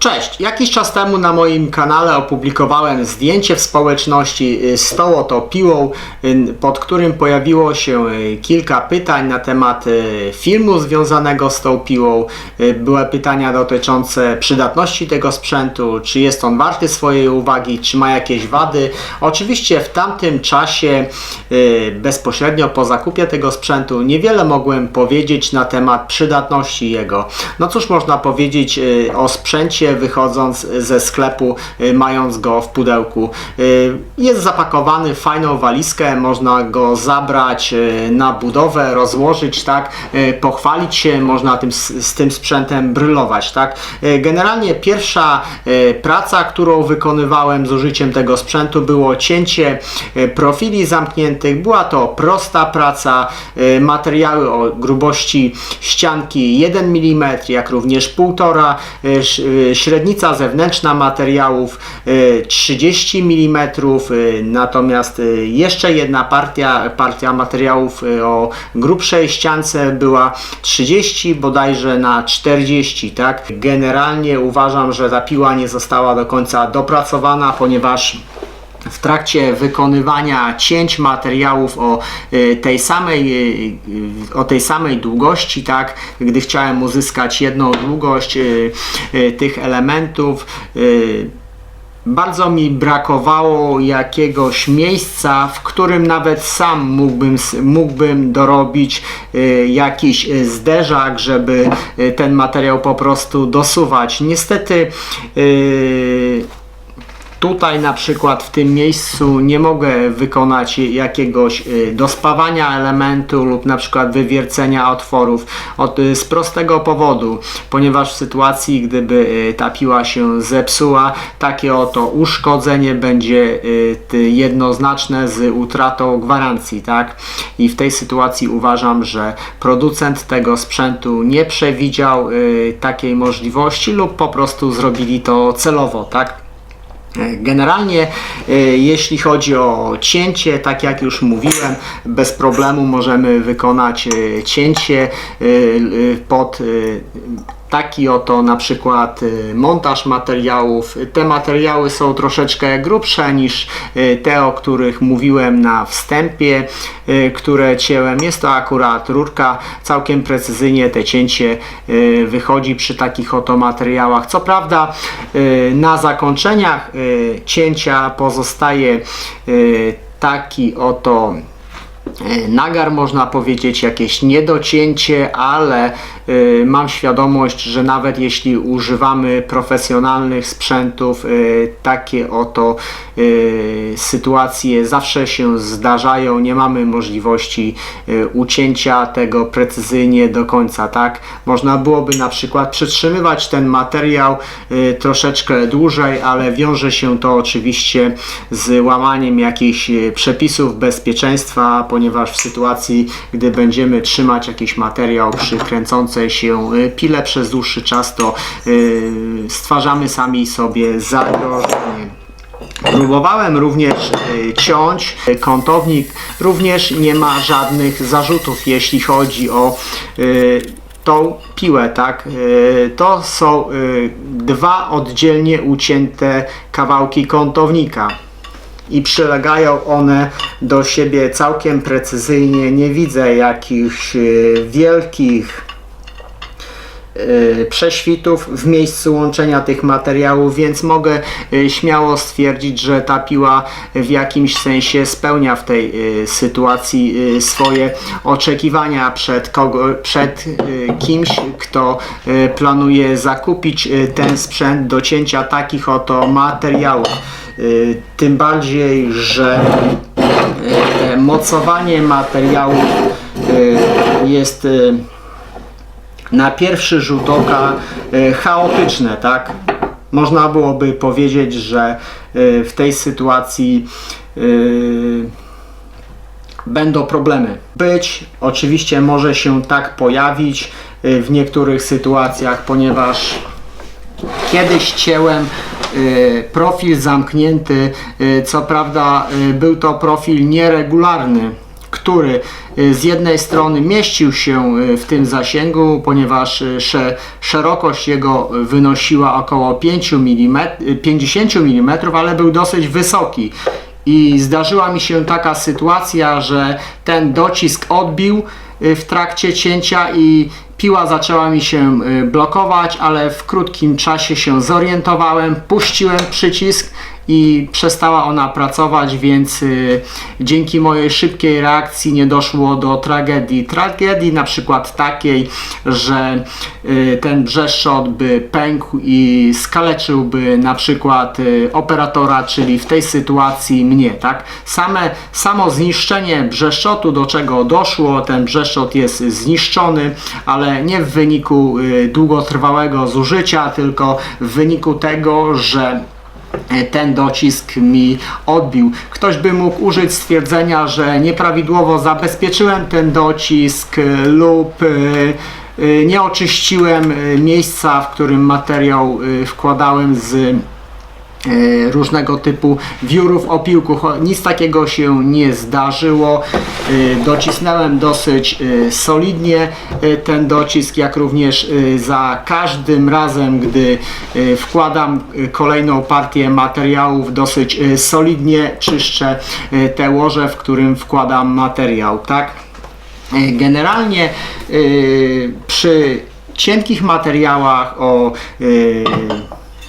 Cześć! Jakiś czas temu na moim kanale opublikowałem zdjęcie w społeczności y, z tą oto piłą, y, pod którym pojawiło się y, kilka pytań na temat filmu związanego z tą piłą. Były pytania dotyczące przydatności tego sprzętu, czy jest on warty swojej uwagi, czy ma jakieś wady. Oczywiście w tamtym czasie, bezpośrednio po zakupie tego sprzętu, niewiele mogłem powiedzieć na temat przydatności jego. No cóż można powiedzieć o sprzęcie wychodząc ze sklepu, y, mając go w pudełku. Y, Jest zapakowany w fajną walizkę, można go zabrać y, na budowę, rozłożyć, tak, pochwalić się, można tym, z tym sprzętem brylować, tak. Generalnie pierwsza praca, którą wykonywałem z użyciem tego sprzętu było cięcie profili zamkniętych. Była to prosta praca, materiały o grubości ścianki 1 mm, jak również 1,5 y, sz- y, średnica zewnętrzna materiałów y, 30 mm, y, natomiast y, jeszcze jedna partia, partia materiałów y, o grubszej ściance była 30 bodajże na 40, tak? Generalnie uważam, że ta piła nie została do końca dopracowana, ponieważ w trakcie wykonywania cięć materiałów o y, tej samej, y, y, o tej samej długości, tak, gdy chciałem uzyskać jedną długość tych elementów, bardzo mi brakowało jakiegoś miejsca, w którym nawet sam mógłbym, mógłbym dorobić jakiś zderzak, żeby ten materiał po prostu dosuwać. Niestety Tutaj na przykład w tym miejscu nie mogę wykonać jakiegoś y, dospawania elementu lub na przykład wywiercenia otworów od, y, z prostego powodu, ponieważ w sytuacji gdyby y, ta piła się zepsuła, takie oto uszkodzenie będzie jednoznaczne z utratą gwarancji, tak? I w tej sytuacji uważam, że producent tego sprzętu nie przewidział takiej możliwości lub po prostu zrobili to celowo, tak? Generalnie, e, jeśli chodzi o cięcie, tak jak już mówiłem, bez problemu możemy wykonać e, cięcie e, pod taki oto na przykład e, montaż materiałów. Te materiały są troszeczkę grubsze niż e, te, o których mówiłem na wstępie, e, które cięłem. Jest to akurat rurka, całkiem precyzyjnie te cięcie wychodzi przy takich oto materiałach. Co prawda na zakończeniach cięcia pozostaje taki oto nagar, można powiedzieć, jakieś niedocięcie, ale y, mam świadomość, że nawet jeśli używamy profesjonalnych sprzętów, y, takie oto y, sytuacje zawsze się zdarzają. Nie mamy możliwości y, ucięcia tego precyzyjnie do końca, tak? Można byłoby na przykład przytrzymywać ten materiał y, troszeczkę dłużej, ale wiąże się to oczywiście z łamaniem jakichś y, przepisów bezpieczeństwa, ponieważ w sytuacji, gdy będziemy trzymać jakiś materiał przy kręcącej się y, pile przez dłuższy czas, to y, stwarzamy sami sobie zagrożenie. Próbowałem również y, ciąć. Kątownik również nie ma żadnych zarzutów, jeśli chodzi o y, tą piłę, tak? Y, To są y, dwa oddzielnie ucięte kawałki kątownika i przylegają one do siebie całkiem precyzyjnie. Nie widzę jakichś y, wielkich y, prześwitów w miejscu łączenia tych materiałów, więc mogę y, śmiało stwierdzić, że ta piła w jakimś sensie spełnia w tej y, sytuacji y, swoje oczekiwania przed, kogo, przed y, kimś, kto y, planuje zakupić y, ten sprzęt do cięcia takich oto materiałów. Y, Tym bardziej, że y, mocowanie materiałów y, jest y, na pierwszy rzut oka y, chaotyczne, tak? Można byłoby powiedzieć, że y, w tej sytuacji y, będą problemy. Być, oczywiście może się tak pojawić w niektórych sytuacjach, ponieważ Kiedyś cięłem profil zamknięty, co prawda był to profil nieregularny, który y, z jednej strony mieścił się y, w tym zasięgu, ponieważ y, sze, szerokość jego wynosiła około 5 mm, 50 mm, ale był dosyć wysoki. I zdarzyła mi się taka sytuacja, że ten docisk odbił w trakcie cięcia i piła zaczęła mi się blokować, ale w krótkim czasie się zorientowałem, puściłem przycisk i przestała ona pracować, więc y, dzięki mojej szybkiej reakcji nie doszło do tragedii. Tragedii na przykład takiej, że y, ten brzeszczot by pękł i skaleczyłby na przykład y, operatora, czyli w tej sytuacji mnie, tak? Same, samo zniszczenie brzeszczotu, do czego doszło, ten brzeszczot jest zniszczony, ale nie w wyniku długotrwałego zużycia, tylko w wyniku tego, że ten docisk mi odbił. Ktoś by mógł użyć stwierdzenia, że nieprawidłowo zabezpieczyłem ten docisk y, lub y, nie oczyściłem miejsca, w którym materiał wkładałem z e, różnego typu wiórów, opiłków. Nic takiego się nie zdarzyło. E, Docisnąłem dosyć e, solidnie e, ten docisk, jak również e, za każdym razem, gdy e, wkładam e, kolejną partię materiałów, dosyć e, solidnie czyszczę e, te łoże, w którym wkładam materiał, tak? E, Generalnie e, przy cienkich materiałach o e,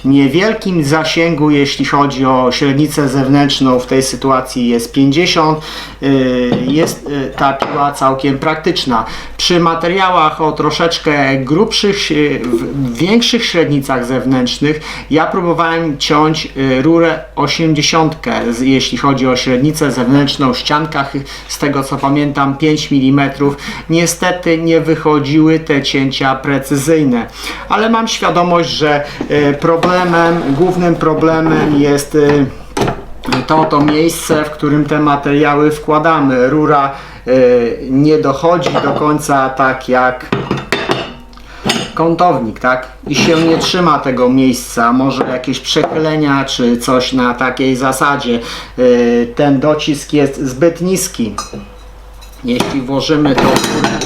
niewielkim zasięgu, jeśli chodzi o średnicę zewnętrzną, w tej sytuacji jest 50, y, jest y, ta piła całkiem praktyczna. Przy materiałach o troszeczkę grubszych, y, większych średnicach zewnętrznych, ja próbowałem ciąć rurę 80, z- jeśli chodzi o średnicę zewnętrzną ściankach, z tego co pamiętam 5 mm. Niestety nie wychodziły te cięcia precyzyjne, ale mam świadomość, że y, problemem, głównym problemem jest y, to to miejsce, w którym te materiały wkładamy. Rura y, nie dochodzi do końca tak jak kątownik, tak? I się nie trzyma tego miejsca, może jakieś przechylenia czy coś na takiej zasadzie. Y, Ten docisk jest zbyt niski. Jeśli włożymy to y,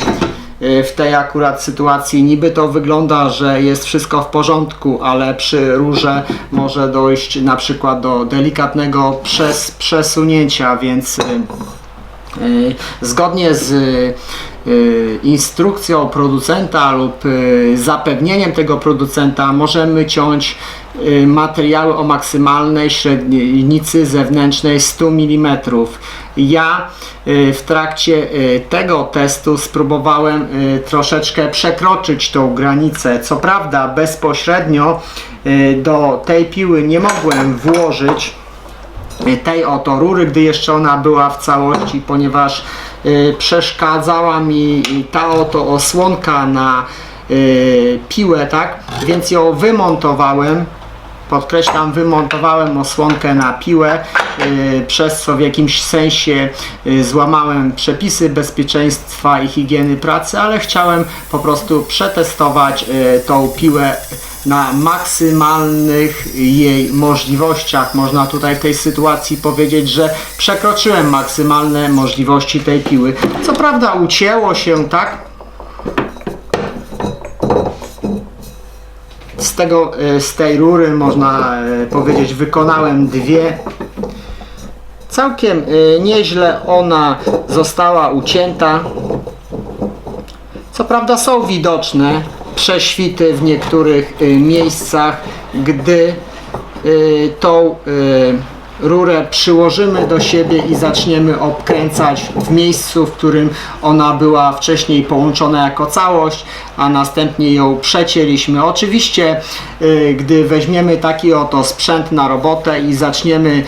w tej akurat sytuacji niby to wygląda, że jest wszystko w porządku, ale przy rurze może dojść na przykład do delikatnego przes, przesunięcia, więc y, y, zgodnie z y, instrukcją producenta lub y, zapewnieniem tego producenta możemy ciąć y, materiały o maksymalnej średnicy zewnętrznej 100 mm. Ja y, w trakcie y, tego testu spróbowałem y, troszeczkę przekroczyć tą granicę. Co prawda bezpośrednio y, do tej piły nie mogłem włożyć tej oto rury, gdy jeszcze ona była w całości, ponieważ y, przeszkadzała mi ta oto osłonka na y, piłę, tak? Więc ją wymontowałem. Podkreślam, wymontowałem osłonkę na piłę, y, przez co w jakimś sensie y, złamałem przepisy bezpieczeństwa i higieny pracy, ale chciałem po prostu przetestować y, tą piłę na maksymalnych jej możliwościach. Można tutaj w tej sytuacji powiedzieć, że przekroczyłem maksymalne możliwości tej piły. Co prawda ucięło się, tak? Z, tego, e, z tej rury można e, powiedzieć wykonałem dwie. Całkiem e, nieźle ona została ucięta. Co prawda są widoczne prześwity w niektórych y, miejscach, gdy y, tą y, rurę przyłożymy do siebie i zaczniemy obkręcać w miejscu, w którym ona była wcześniej połączona jako całość, a następnie ją przecięliśmy. Oczywiście, gdy weźmiemy taki oto sprzęt na robotę i zaczniemy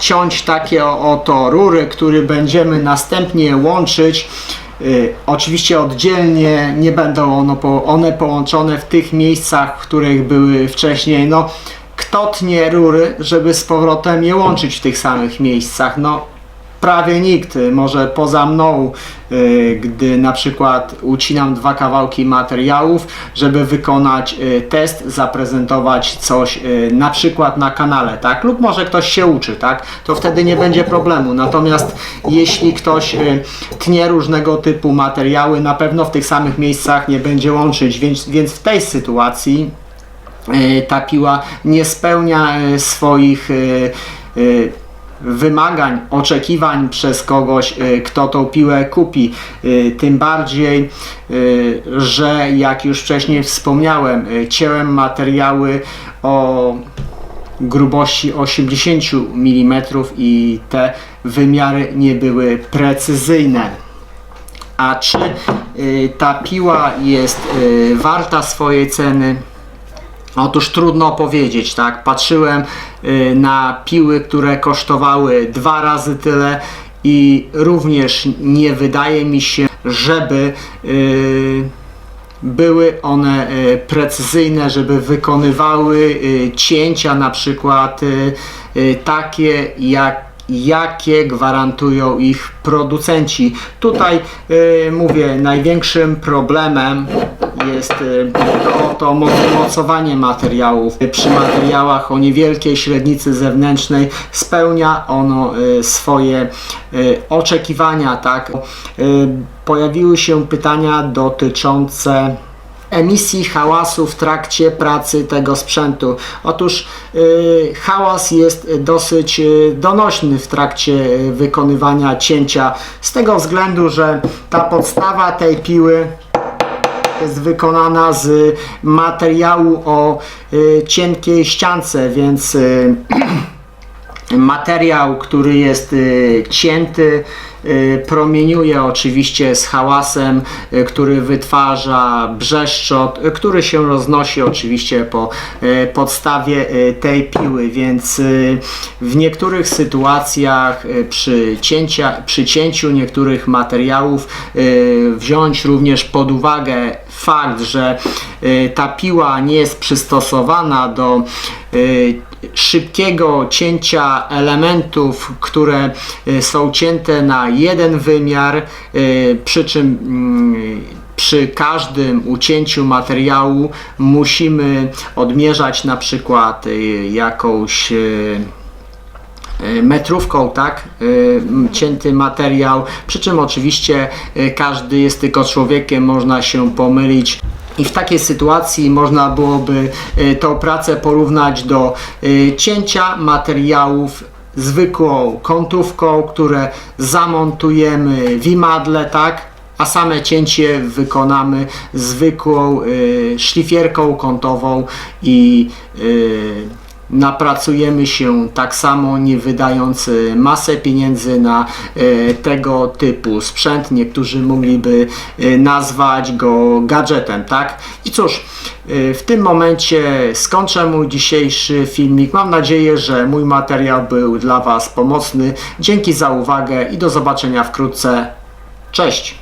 ciąć takie oto rury, które będziemy następnie łączyć, Oczywiście oddzielnie nie będą one połączone w tych miejscach, w których były wcześniej. No, kto tnie rury, żeby z powrotem je łączyć w tych samych miejscach? No, prawie nikt, y, może poza mną, y, gdy na przykład ucinam dwa kawałki materiałów, żeby wykonać y, test, zaprezentować coś na przykład na kanale, tak? Lub może ktoś się uczy, tak? To wtedy nie będzie problemu. Natomiast jeśli ktoś tnie różnego typu materiały, na pewno w tych samych miejscach nie będzie łączyć, więc, więc w tej sytuacji ta piła nie spełnia swoich wymagań, oczekiwań przez kogoś, y, kto tą piłę kupi. Y, Tym bardziej, y, że jak już wcześniej wspomniałem, cięłem materiały o grubości 80 mm i te wymiary nie były precyzyjne. A czy ta piła jest warta swojej ceny? Otóż trudno powiedzieć, tak? Patrzyłem na piły, które kosztowały dwa razy tyle i również nie wydaje mi się, żeby y, były one y, precyzyjne, żeby wykonywały y, cięcia na przykład y, y, takie jak jakie gwarantują ich producenci. Tutaj y, mówię, największym problemem jest y, to, to mo- mocowanie materiałów. Przy materiałach o niewielkiej średnicy zewnętrznej spełnia ono y, swoje oczekiwania, tak? Pojawiły się pytania dotyczące emisji hałasu w trakcie pracy tego sprzętu. Otóż y, hałas jest dosyć y, donośny w trakcie y, wykonywania cięcia z tego względu, że ta podstawa tej piły jest wykonana z materiału o y, cienkiej ściance, więc y, materiał, który jest y, cięty, promieniuje oczywiście z hałasem, y, który wytwarza brzeszczot, y, który się roznosi oczywiście po y, podstawie y, tej piły, więc y, w niektórych sytuacjach y, przy, cięcia, przy cięciu niektórych materiałów y, wziąć również pod uwagę fakt, że y, ta piła nie jest przystosowana do y, szybkiego cięcia elementów, które y, są cięte na jeden wymiar, przy czym mm, przy każdym ucięciu materiału musimy odmierzać na przykład jakąś metrówką, tak, y, cięty materiał, przy czym oczywiście y, każdy jest tylko człowiekiem, można się pomylić. I w takiej sytuacji można byłoby y, tą pracę porównać do y, cięcia materiałów zwykłą kątówką, które zamontujemy w imadle, tak? A same cięcie wykonamy zwykłą y, szlifierką kątową i y, napracujemy się tak samo, nie wydając y, masę pieniędzy na y, tego typu sprzęt. Niektórzy mogliby y, nazwać go gadżetem, tak? I cóż, w tym momencie skończę mój dzisiejszy filmik. Mam nadzieję, że mój materiał był dla Was pomocny. Dzięki za uwagę i do zobaczenia wkrótce. Cześć!